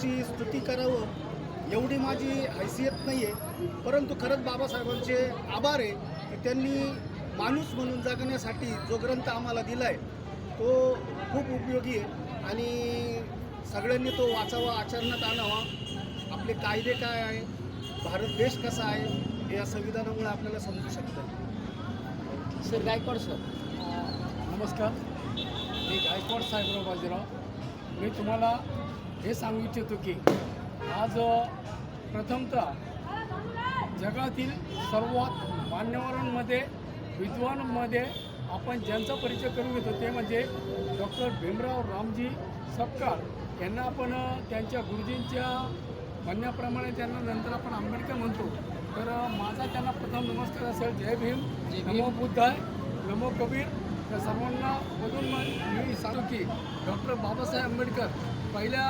त्यांची स्तुती करावं एवढी माझी हैसियत नाही आहे परंतु खरंच बाबासाहेबांचे आभार आहे की त्यांनी माणूस म्हणून जगण्यासाठी जो ग्रंथ आम्हाला दिला आहे तो खूप उपयोगी आहे. आणि सगळ्यांनी तो वाचावा आचरणात आणावा. आपले कायदे काय आहे भारत देश कसा आहे हे या संविधानामुळे आपल्याला समजू शकतं. Sir Gaikwad sir. नमस्कार. मी गायकवाड साहेबराव बाजीराव. मी तुम्हाला हे सांगू इच्छितो की आज प्रथमतः जगातील सर्वात मान्यवरांमध्ये विद्वानांमध्ये आपण ज्यांचा परिचय करून घेतो ते म्हणजे डॉक्टर भीमराव रामजी सपकाळ. यांना आपण त्यांच्या गुरुजींच्या म्हणण्याप्रमाणे त्यांना नंतर आपण आंबेडकर म्हणतो. तर माझा त्यांना प्रथम नमस्कार असेल. जय भीम. जय भीम. नमो बुद्धाय. नमो कबीर. त्या सर्वांना बघून मी सांगू की डॉक्टर बाबासाहेब आंबेडकर पहिल्या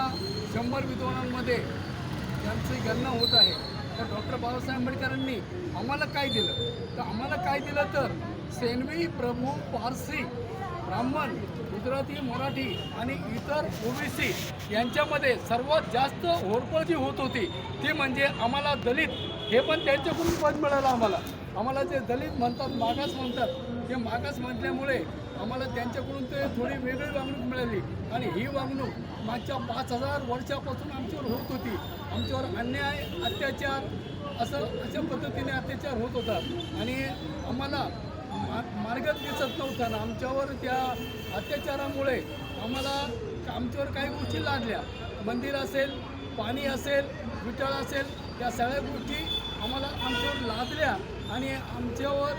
शंभर विद्वानांमध्ये त्यांची गणना होत आहे. तर डॉक्टर बाबासाहेब आंबेडकरांनी आम्हाला काय दिलं? तर आम्हाला काय दिलं तर सेनवी प्रभू पारसी ब्राह्मण गुजराती मराठी आणि इतर ओबीसी यांच्यामध्ये सर्वात जास्त होरपळ जी होत होती ती म्हणजे आम्हाला दलित. हे पण त्यांच्याकडून पद मिळालं आम्हाला. आम्हाला जे दलित म्हणतात मागास म्हणतात ते मागास म्हटल्यामुळे आम्हाला त्यांच्याकडून ते थोडी वेगळी वागणूक मिळाली. आणि ही वागणूक मागच्या पाच हजार वर्षापासून आमच्यावर होत होती. आमच्यावर अन्याय अत्याचार असं अशा पद्धतीने अत्याचार होत होता. आणि आम्हाला मा मार्गच दिसत नव्हता ना आमच्यावर त्या अत्याचारामुळे आम्हाला आमच्यावर काही गोष्टी लादल्या मंदिर असेल पाणी असेल विटाळ असेल या सगळ्या गोष्टी आम्हाला आमच्यावर लादल्या आणि आमच्यावर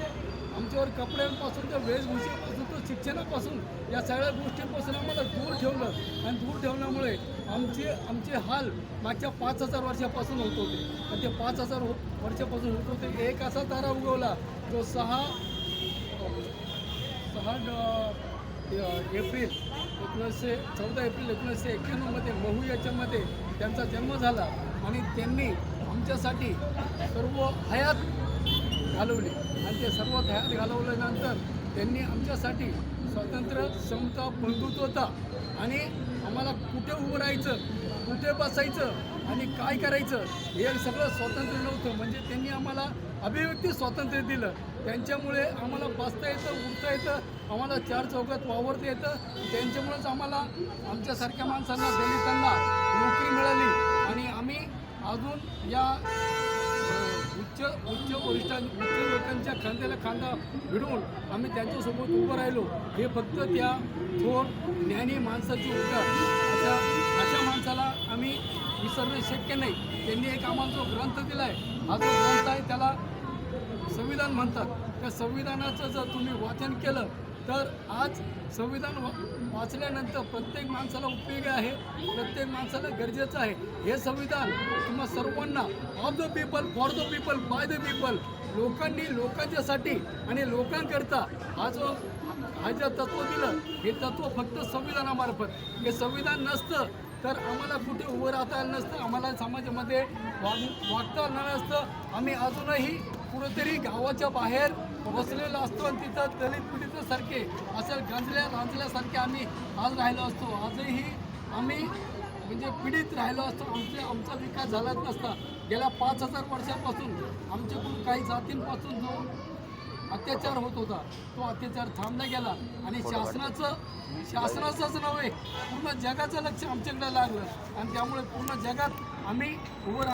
आमच्यावर कपड्यांपासून तर वेशभूषेपासून तर शिक्षणापासून या सगळ्या गोष्टींपासून आम्हाला दूर ठेवलं. आणि दूर ठेवल्यामुळे आमचे आमचे हाल मागच्या पाच हजार वर्षापासून होत होते. आणि ते पाच हजार हो, वर्षापासून होत होते. एक असा तारा उगवला जो सहा सहा ड- एप्रिल एकोणीसशे चौदा एप्रिल एकोणीसशे एक्क्याण्णवमध्ये महू याच्यामध्ये त्यांचा जन्म झाला. आणि त्यांनी आमच्यासाठी सर्व हयात घालवली. आणि ते सर्व हयात घालवल्यानंतर त्यांनी आमच्यासाठी स्वातंत्र्य समता बंधुत्वता आणि आम्हाला कुठे उभं राहायचं कुठे बसायचं आणि काय करायचं हे सगळं स्वातंत्र्य नव्हतं. म्हणजे त्यांनी आम्हाला अभिव्यक्ती स्वातंत्र्य दिलं. त्यांच्यामुळे आम्हाला बसता येतं उठता येतं आम्हाला चार चौकात वावरता येतं. त्यांच्यामुळेच आम्हाला आमच्यासारख्या माणसांना दलितांना नोकरी मिळाली. आणि आम्ही अजून या उच्च उच्च वरिष्ठां उच्च लोकांच्या खांद्याला खांदा भिडवून आम्ही त्यांच्यासोबत उभं राहिलो. हे फक्त त्या थोर ज्ञानी माणसाची उद्गार अशा अशा माणसाला आम्ही विसरणं शक्य नाही. त्यांनी एक आम्हाला जो ग्रंथ दिला आहे हा जो ग्रंथ आहे त्याला संविधान म्हणतात. त्या संविधानाचं जर तुम्ही वाचन केलं तर आज संविधान वा वाचल्यानंतर प्रत्येक माणसाला उपयोगी आहे प्रत्येक माणसाला गरजेचं आहे. हे संविधान किंवा सर्वांना of the people for the people by the people लोकांनी लोकांच्यासाठी आणि लोकांकरता हा जो हा जे तत्व दिलं हे तत्व फक्त संविधानामार्फत. हे संविधान नसतं तर आम्हाला कुठे उभं राहता आलं नसतं आम्हाला समाजामध्ये वाग वागता आलं नसतं. आम्ही अजूनही कुठेतरी गावाच्या बाहेर बसलेलो असतो आणि तिथं दलित पीडितासारखे असं गांजल्या रांजल्यासारखे आम्ही आज राहिलो असतो. आजही आम्ही म्हणजे पीडित राहिलो असतो. आमचे आमचा विकास झालाच नसता. गेल्या पाच हजार वर्षापासून आमच्याकडून काही जातींपासून जो अत्याचार होत होता तो अत्याचार थांबला गेला. आणि शासनाचं शासनाचंच नव्हे पूर्ण जगाचं लक्ष आमच्याकडे लागलं. आणि त्यामुळे पूर्ण जगात आम्ही उभं